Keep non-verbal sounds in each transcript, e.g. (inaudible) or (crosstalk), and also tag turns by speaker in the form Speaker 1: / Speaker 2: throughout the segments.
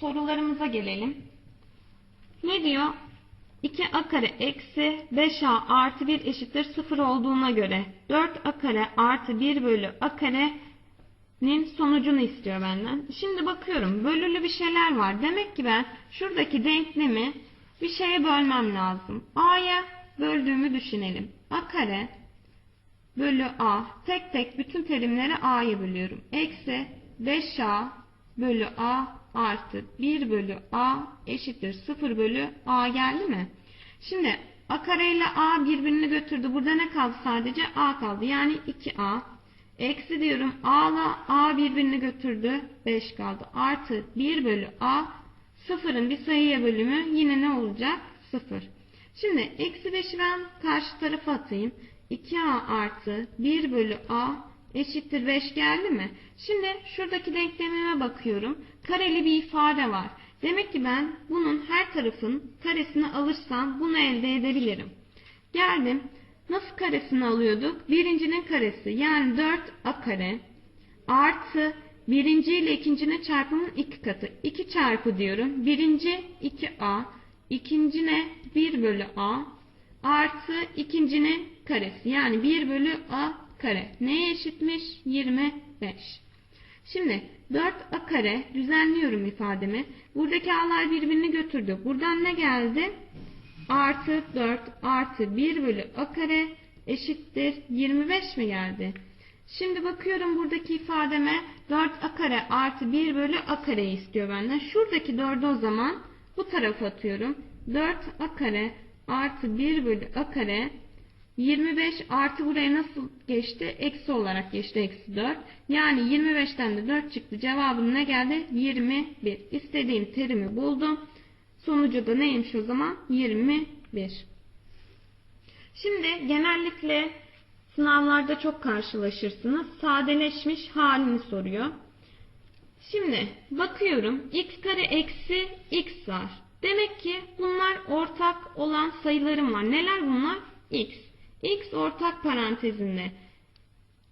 Speaker 1: sorularımıza gelelim. Ne diyor? 2a kare eksi 5a artı 1 eşittir 0 olduğuna göre 4a kare artı 1 bölü a karenin sonucunu istiyor benden. Şimdi bakıyorum bölülü bir şeyler var. Demek ki ben şuradaki denklemi bir şeye bölmem lazım. a'ya böldüğümü düşünelim. a kare bölü a tek tek bütün terimleri a'ya bölüyorum. Eksi 5a bölü a artı 1 bölü a eşittir 0 bölü a geldi mi? Şimdi a kare ile a birbirini götürdü. Burada ne kaldı sadece? a kaldı. Yani 2a. Eksi diyorum a ile a birbirini götürdü. 5 kaldı. Artı 1 bölü a sıfırın bir sayıya bölümü yine ne olacak? 0. Şimdi eksi 5'i ben karşı tarafa atayım. 2a artı 1 bölü a eşittir 5 geldi mi? Şimdi şuradaki denklemime bakıyorum. Kareli bir ifade var. Demek ki ben bunun her tarafın karesini alırsam bunu elde edebilirim. Geldim. Nasıl karesini alıyorduk? Birincinin karesi yani 4a kare artı birinci ile ikincinin çarpımının iki katı. 2 çarpı diyorum. Birinci 2a, ikinci ne? 1 bölü a artı ikincinin karesi. Yani 1 bölü a kare. Neye eşitmiş? 25. Şimdi 4a kare düzenliyorum ifademi. Buradaki a'lar birbirini götürdü. Buradan ne geldi? Artı 4 artı 1 bölü a kare eşittir 25 mi geldi? Şimdi bakıyorum buradaki ifademe 4a kare artı 1 bölü a kare istiyor benden. Şuradaki 4'ü o zaman bu tarafa atıyorum. 4a kare artı 1 bölü a kare 25 artı buraya nasıl geçti? Eksi olarak geçti. Eksi 4. Yani 25'ten de 4 çıktı. Cevabım ne geldi? 21. İstediğim terimi buldum. Sonucu da neymiş o zaman? 21. Şimdi genellikle sınavlarda çok karşılaşırsınız. Sadeleşmiş halini soruyor. Şimdi bakıyorum. x kare eksi x var. Demek ki bunlar ortak olan sayılarım var. Neler bunlar? x. x ortak parantezinde.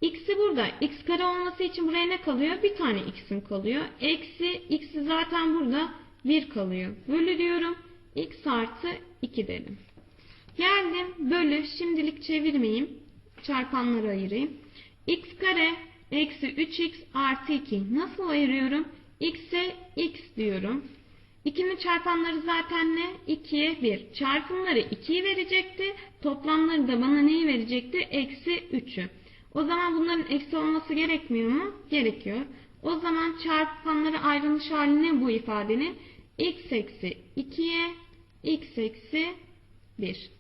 Speaker 1: x'i burada. x kare olması için buraya ne kalıyor? Bir tane x'im kalıyor. Eksi x'i zaten burada 1 kalıyor. Bölü diyorum. x artı 2 dedim. Geldim. Bölü. Şimdilik çevirmeyeyim. Çarpanları ayırayım. x kare eksi 3x artı 2. Nasıl ayırıyorum? x'e x diyorum. 2'nin çarpanları zaten ne? 2'ye 1. Çarpımları 2'yi verecekti. Toplamları da bana neyi verecekti? Eksi 3'ü. O zaman bunların eksi olması gerekmiyor mu? Gerekiyor. O zaman çarpanları ayrılmış hali ne bu ifadenin? x eksi 2'ye x eksi 1.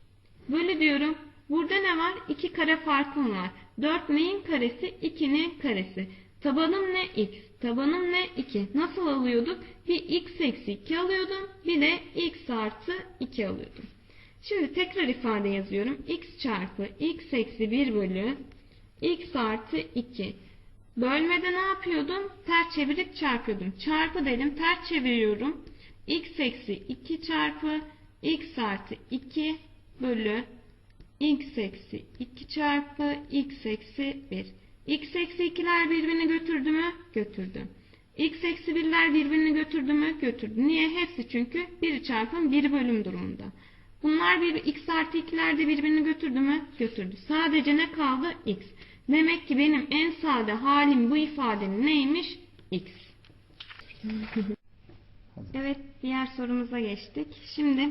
Speaker 1: Bölü diyorum. Burada ne var? 2 kare farkım var. 4 neyin karesi? 2'nin karesi. Tabanım ne? x. Tabanım ne? 2. Nasıl alıyorduk? Bir x eksi 2 alıyordum. Bir de x artı 2 alıyordum. Şimdi tekrar ifade yazıyorum. x çarpı x eksi 1 bölü x artı 2. Bölmede ne yapıyordum? Ters çevirip çarpıyordum. Çarpı dedim. Ters çeviriyorum. x eksi 2 çarpı x artı 2 bölü x eksi 2 çarpı x eksi 1. x eksi 2'ler birbirini götürdü mü? Götürdü. x eksi 1'ler birbirini götürdü mü? Götürdü. Niye? Hepsi çünkü 1 çarpım 1 bölüm durumunda. Bunlar bir x artı 2'ler de birbirini götürdü mü? Götürdü. Sadece ne kaldı? x. Demek ki benim en sade halim bu ifadenin neymiş? x. (laughs) evet diğer sorumuza geçtik. Şimdi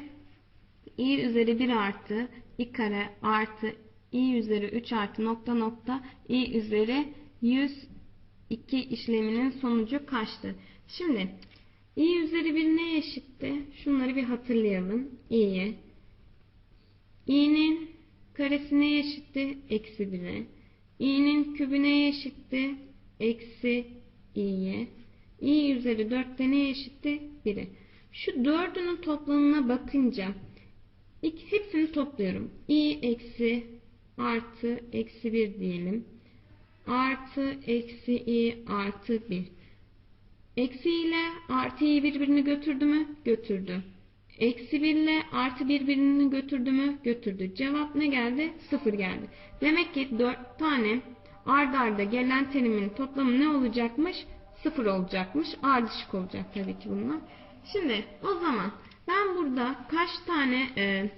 Speaker 1: i üzeri 1 artı i kare artı i üzeri 3 artı nokta nokta i üzeri 102 işleminin sonucu kaçtı? Şimdi i üzeri 1 neye eşitti? Şunları bir hatırlayalım. i'ye. i'nin karesi neye eşitti? Eksi 1'e. i'nin kübü neye eşitti? Eksi i'ye. i üzeri 4'te neye eşitti? 1'e. Şu dördünün toplamına bakınca hepsini topluyorum. i eksi artı eksi 1 diyelim. Artı eksi i artı 1. Eksi ile artıyı birbirini götürdü mü? Götürdü. Eksi 1 ile artı birbirini götürdü mü? Götürdü. Cevap ne geldi? 0 geldi. Demek ki 4 tane ard arda gelen terimin toplamı ne olacakmış? sıfır olacakmış. Ardışık olacak tabii ki bunlar. Şimdi o zaman ben burada kaç tane e,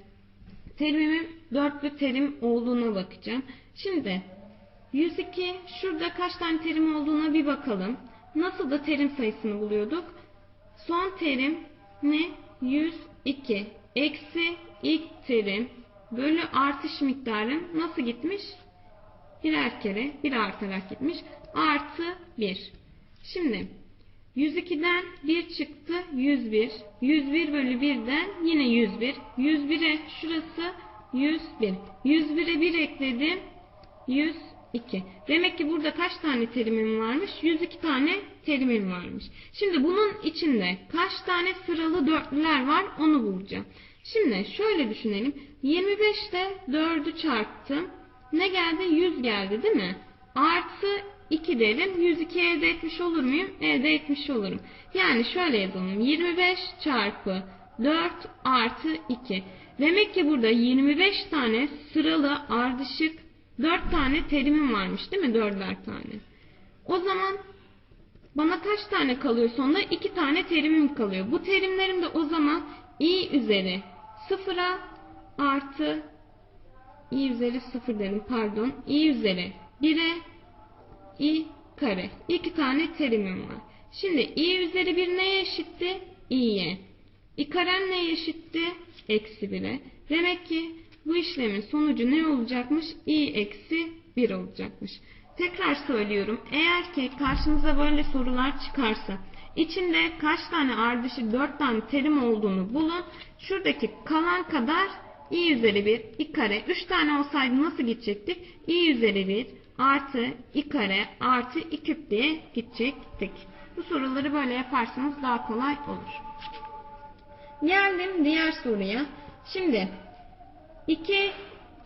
Speaker 1: terimimin dörtlü terim olduğuna bakacağım. Şimdi 102 şurada kaç tane terim olduğuna bir bakalım. Nasıl da terim sayısını buluyorduk? Son terim ne? 102 eksi ilk terim bölü artış miktarım nasıl gitmiş? Birer kere bir artarak gitmiş. Artı 1. Şimdi 102'den 1 çıktı 101. 101 bölü 1'den yine 101. 101'e şurası 101. 101'e 1 ekledim. 102. Demek ki burada kaç tane terimim varmış? 102 tane terimim varmış. Şimdi bunun içinde kaç tane sıralı dörtlüler var onu bulacağım. Şimdi şöyle düşünelim. 25 ile 4'ü çarptım. Ne geldi? 100 geldi değil mi? Artı 2 derim. 102 elde etmiş olur muyum? Elde etmiş olurum. Yani şöyle yazalım. 25 çarpı 4 artı 2. Demek ki burada 25 tane sıralı ardışık 4 tane terimim varmış değil mi? 4'er tane. O zaman bana kaç tane kalıyor sonunda? 2 tane terimim kalıyor. Bu terimlerim de o zaman i üzeri 0'a artı i üzeri 0 dedim pardon. i üzeri 1'e i kare. 2 tane terimim var. Şimdi i üzeri 1 neye eşitti? i'ye. i karem neye eşitti? Eksi 1'e. Demek ki bu işlemin sonucu ne olacakmış? i eksi 1 olacakmış. Tekrar söylüyorum. Eğer ki karşınıza böyle sorular çıkarsa içinde kaç tane ardışık 4 tane terim olduğunu bulun. Şuradaki kalan kadar i üzeri 1, i kare. 3 tane olsaydı nasıl gidecektik? i üzeri 1 artı i kare artı i küp diye gidecektik. Bu soruları böyle yaparsanız daha kolay olur. Geldim diğer soruya. Şimdi 2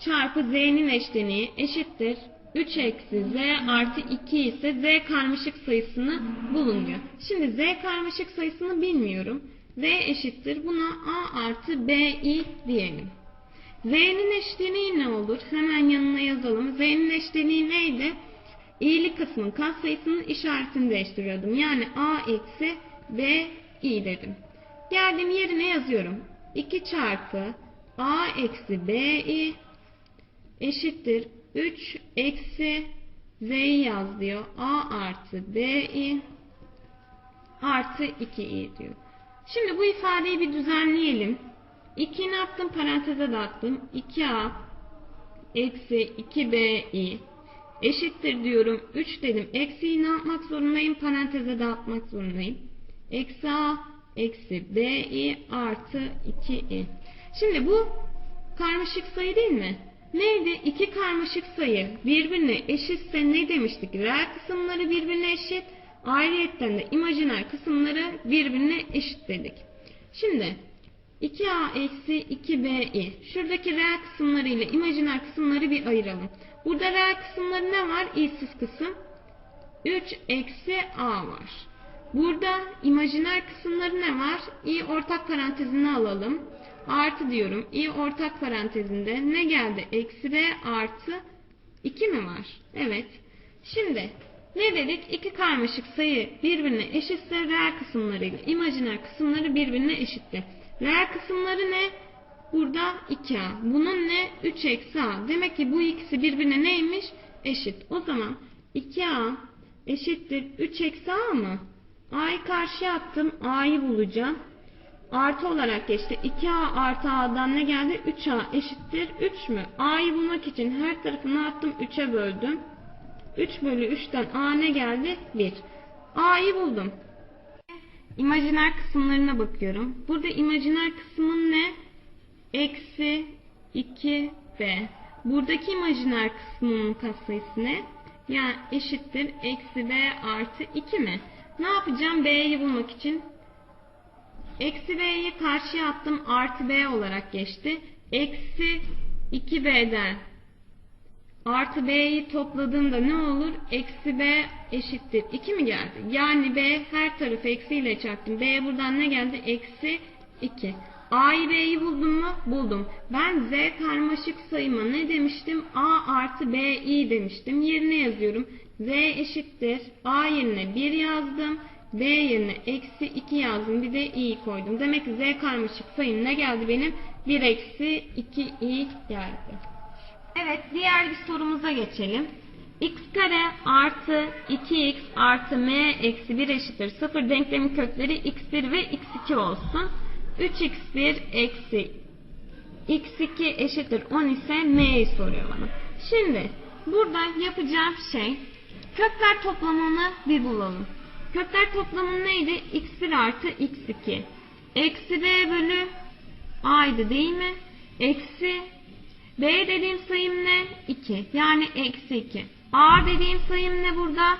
Speaker 1: çarpı z'nin eşleniği eşittir 3 eksi z artı 2 ise z karmaşık sayısını bulun diyor. Şimdi z karmaşık sayısını bilmiyorum. z eşittir buna a artı bi diyelim. Z'nin eşleniği ne olur? Hemen yanına yazalım. z'nin eşleniği neydi? i'li kısmın katsayısının işaretini değiştiriyordum. Yani a eksi b i dedim. Geldim yerine yazıyorum. 2 çarpı a eksi bi eşittir 3 eksi z'yi yaz diyor. a artı bi artı 2i diyor. Şimdi bu ifadeyi bir düzenleyelim. 2'yi ne yaptım? Paranteze dağıttım. 2a eksi 2bi eşittir diyorum. 3 dedim. Eksiyi ne yapmak zorundayım? Paranteze dağıtmak zorundayım. Eksi a eksi bi artı 2i. Şimdi bu karmaşık sayı değil mi? Neydi? İki karmaşık sayı birbirine eşitse ne demiştik? Reel kısımları birbirine eşit. Ayrıyetten de imajiner kısımları birbirine eşit dedik. Şimdi 2a eksi 2bi. Şuradaki reel kısımları ile imajiner kısımları bir ayıralım. Burada reel kısımları ne var? İ'siz kısım. 3 eksi a var. Burada imajiner kısımları ne var? i ortak parantezine alalım. Artı diyorum. i ortak parantezinde ne geldi? Eksi b artı 2 mi var? Evet. Şimdi ne dedik? İki karmaşık sayı birbirine eşitse reel kısımlarıyla imajiner kısımları birbirine eşitti. Reel kısımları ne? Burada 2a. Bunun ne? 3 eksi a. Demek ki bu ikisi birbirine neymiş? Eşit. O zaman 2a eşittir 3 eksi a mı? a'yı karşıya attım. a'yı bulacağım. Artı olarak geçti. 2a artı a'dan ne geldi? 3a eşittir 3 mü? a'yı bulmak için her tarafı ne yaptım? 3'e böldüm. 3 bölü 3'ten a ne geldi? 1. a'yı buldum. İmajiner kısımlarına bakıyorum. Burada imajiner kısmın ne? Eksi 2b. Buradaki imajiner kısmının katsayısı ne? Yani eşittir eksi b artı 2 mi? Ne yapacağım b'yi bulmak için? Eksi b'yi karşıya attım artı b olarak geçti. Eksi 2b'den artı b'yi topladığımda ne olur? Eksi b eşittir 2 mi geldi? Yani b her tarafı eksiyle çarptım. b buradan ne geldi? Eksi 2. a'yı b'yi buldum mu? Buldum. Ben z karmaşık sayıma ne demiştim? a artı b i demiştim. Yerine yazıyorum. Z eşittir. A yerine 1 yazdım. B yerine eksi 2 yazdım. Bir de i koydum. Demek ki Z karmaşık sayım ne geldi benim? 1 eksi 2i geldi. Evet diğer bir sorumuza geçelim. x kare artı 2x artı m eksi 1 eşittir 0 denklemin kökleri x1 ve x2 olsun. 3x1 eksi x2 eşittir 10 ise m'yi soruyor bana. Şimdi burada yapacağım şey kökler toplamını bir bulalım. Kökler toplamı neydi? x1 artı x2. Eksi b bölü a'ydı değil mi? Eksi b dediğim sayım ne? 2. Yani eksi 2. a dediğim sayım ne burada?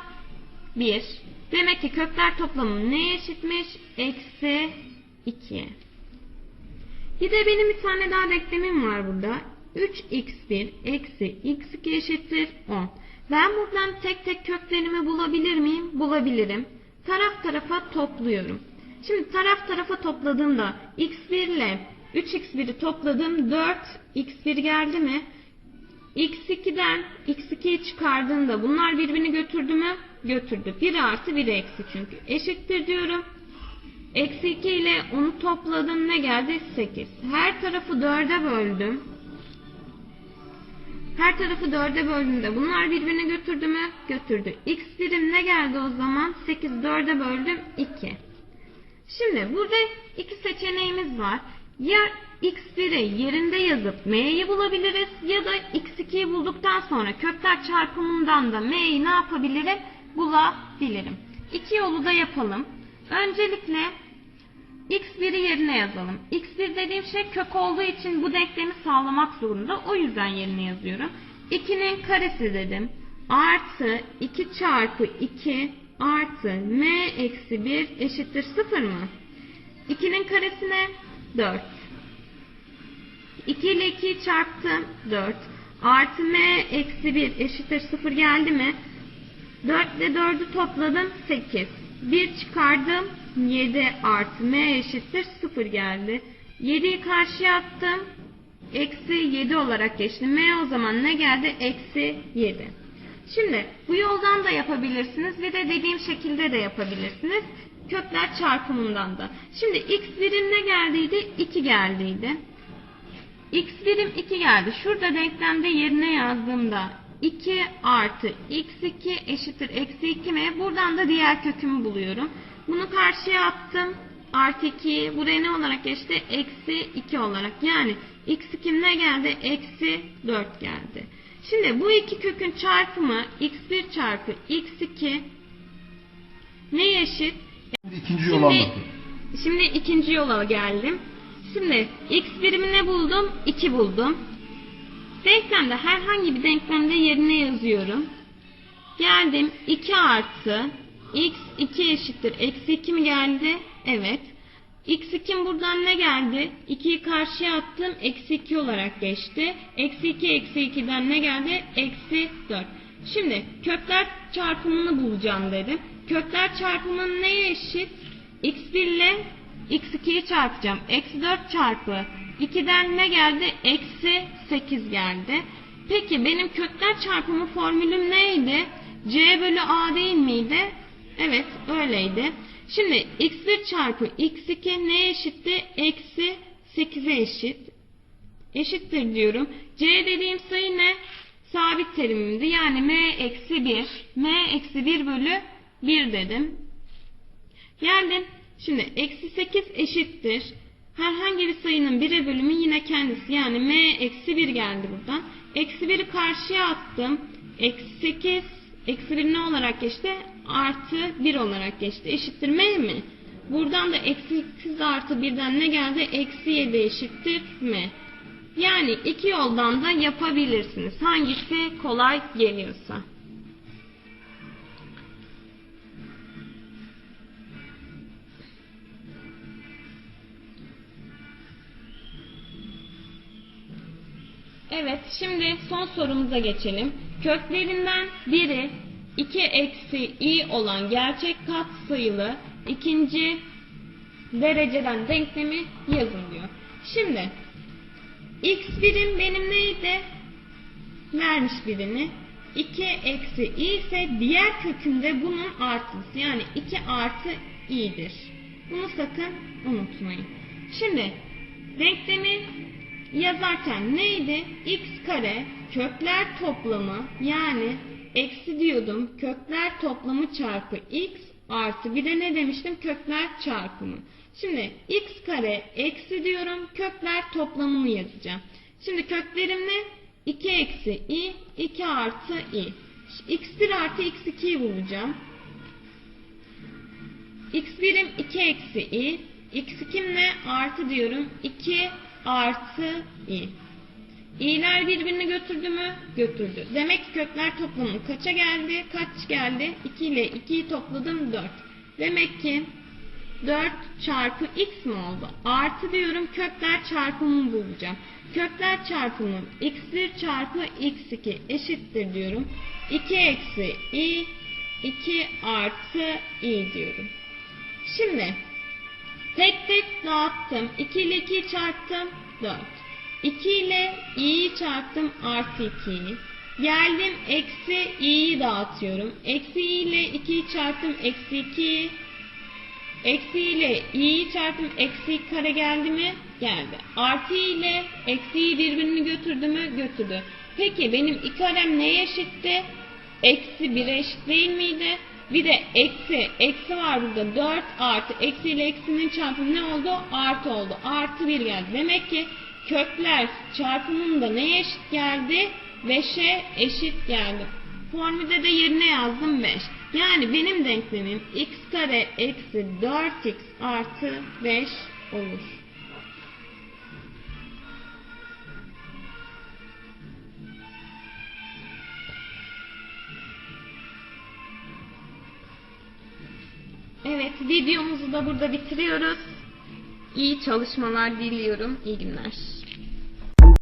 Speaker 1: 1. Demek ki kökler toplamı neye eşitmiş? Eksi 2'ye. Bir de benim bir tane daha denklemim var burada. 3x1 eksi x2 eşittir 10. Ben buradan tek tek köklerimi bulabilir miyim? Bulabilirim. Taraf tarafa topluyorum. Şimdi taraf tarafa topladığımda x1 ile 3x1'i topladım 4x1 geldi mi? x2'den x2'yi çıkardığımda bunlar birbirini götürdü mü? Götürdü. 1 artı 1 eksi çünkü. Eşittir diyorum. Eksi 2 ile onu topladım ne geldi? 8. Her tarafı 4'e böldüm. Her tarafı 4'e böldüğümde bunlar birbirine götürdü mü? Götürdü. X birim ne geldi o zaman? 8 4'e böldüm 2. Şimdi burada iki seçeneğimiz var. Ya x1'i yerinde yazıp m'yi bulabiliriz ya da x2'yi bulduktan sonra kökler çarpımından da m'yi ne yapabilirim? Bulabilirim. İki yolu da yapalım. Öncelikle x1'i yerine yazalım. x1 dediğim şey kök olduğu için bu denklemi sağlamak zorunda. O yüzden yerine yazıyorum. 2'nin karesi dedim. Artı 2 çarpı 2 artı m eksi 1 eşittir 0 mı? 2'nin karesi ne? 4. 2 ile 2'yi çarptım. 4. Artı m eksi 1 eşittir 0 geldi mi? 4 ile 4'ü topladım. 8. 1 çıkardım. 7 artı m eşittir 0 geldi. 7'yi karşıya attım. Eksi 7 olarak geçti. m o zaman ne geldi? Eksi 7. Şimdi bu yoldan da yapabilirsiniz ve de dediğim şekilde de yapabilirsiniz. Kökler çarpımından da. Şimdi x birim ne geldiydi? 2 geldiydi. x birim 2 geldi. Şurada denklemde yerine yazdığımda 2 artı x2 eşittir eksi 2 mi? Buradan da diğer kökümü buluyorum. Bunu karşıya attım. Artı 2 buraya ne olarak geçti? Eksi 2 olarak. Yani x2 ne geldi? Eksi 4 geldi. Şimdi bu iki kökün çarpımı x1 çarpı x2 ne eşit?
Speaker 2: Şimdi ikinci yolu
Speaker 1: Şimdi,
Speaker 2: anlatın.
Speaker 1: şimdi ikinci yola geldim. Şimdi x birimi ne buldum? 2 buldum. Denklemde herhangi bir denklemde yerine yazıyorum. Geldim 2 artı x 2 eşittir. Eksi 2 mi geldi? Evet. x2 buradan ne geldi? 2'yi karşıya attım. Eksi 2 olarak geçti. Eksi 2 eksi 2'den ne geldi? Eksi 4. Şimdi kökler çarpımını bulacağım dedim. Kökler çarpımı neye eşit? x1 ile x2'yi çarpacağım. Eksi 4 çarpı 2'den ne geldi? Eksi 8 geldi. Peki benim kökler çarpımı formülüm neydi? c bölü a değil miydi? Evet öyleydi. Şimdi x1 çarpı x2 neye eşitti? Eksi 8'e eşit. Eşittir diyorum. c dediğim sayı ne? Sabit terimimdi. Yani m eksi 1. m eksi 1 bölü 1 dedim. Geldim. Şimdi eksi 8 eşittir. Herhangi bir sayının 1'e bölümü yine kendisi. Yani m eksi 1 geldi buradan. Eksi 1'i karşıya attım. Eksi 8 eksi 1 ne olarak geçti? Artı 1 olarak geçti. Eşittir m mi? Buradan da eksi 8 artı 1'den ne geldi? Eksi 7 eşittir m. Yani iki yoldan da yapabilirsiniz. Hangisi kolay geliyorsa. Evet, şimdi son sorumuza geçelim. Köklerinden biri 2 eksi i olan gerçek kat sayılı ikinci dereceden denklemi yazın diyor. Şimdi x birim benim neydi? Vermiş birini. 2 eksi i ise diğer kökünde bunun artısı. Yani 2 artı i'dir. Bunu sakın unutmayın. Şimdi denklemi yazarken neydi? x kare kökler toplamı yani eksi diyordum kökler toplamı çarpı x artı bir de ne demiştim kökler çarpımı. Şimdi x kare eksi diyorum kökler toplamını yazacağım. Şimdi köklerim ne? 2 eksi i 2 artı i. x1 artı x2'yi bulacağım. x1'im 2 eksi i. x2'm ne? Artı diyorum. 2 artı i. i'ler birbirini götürdü mü? Götürdü. Demek ki kökler toplamı kaça geldi? Kaç geldi? 2 ile 2'yi topladım 4. Demek ki 4 çarpı x mi oldu? Artı diyorum kökler çarpımını bulacağım. Kökler çarpımı x1 çarpı x2 eşittir diyorum. 2 eksi i 2 artı i diyorum. Şimdi tek tek dağıttım. 2 ile 2'yi çarptım 4. 2 ile i'yi çarptım artı 2'yi. Geldim eksi i'yi dağıtıyorum. Eksi i ile 2'yi çarptım eksi 2'yi. Eksi ile i'yi çarptım eksi kare geldi mi? Geldi. Artı ile eksiyi birbirini götürdü mü? Götürdü. Peki benim i karem neye eşitti? Eksi 1'e eşit değil miydi? Bir de eksi, eksi var burada 4 artı eksi ile eksinin çarpımı ne oldu? Artı oldu. Artı 1 geldi. Demek ki kökler çarpımında neye eşit geldi? 5'e eşit geldi. Formülde de yerine yazdım 5. Yani benim denklemim x kare eksi 4x artı 5 olur. Evet videomuzu da burada bitiriyoruz. İyi çalışmalar diliyorum. İyi günler.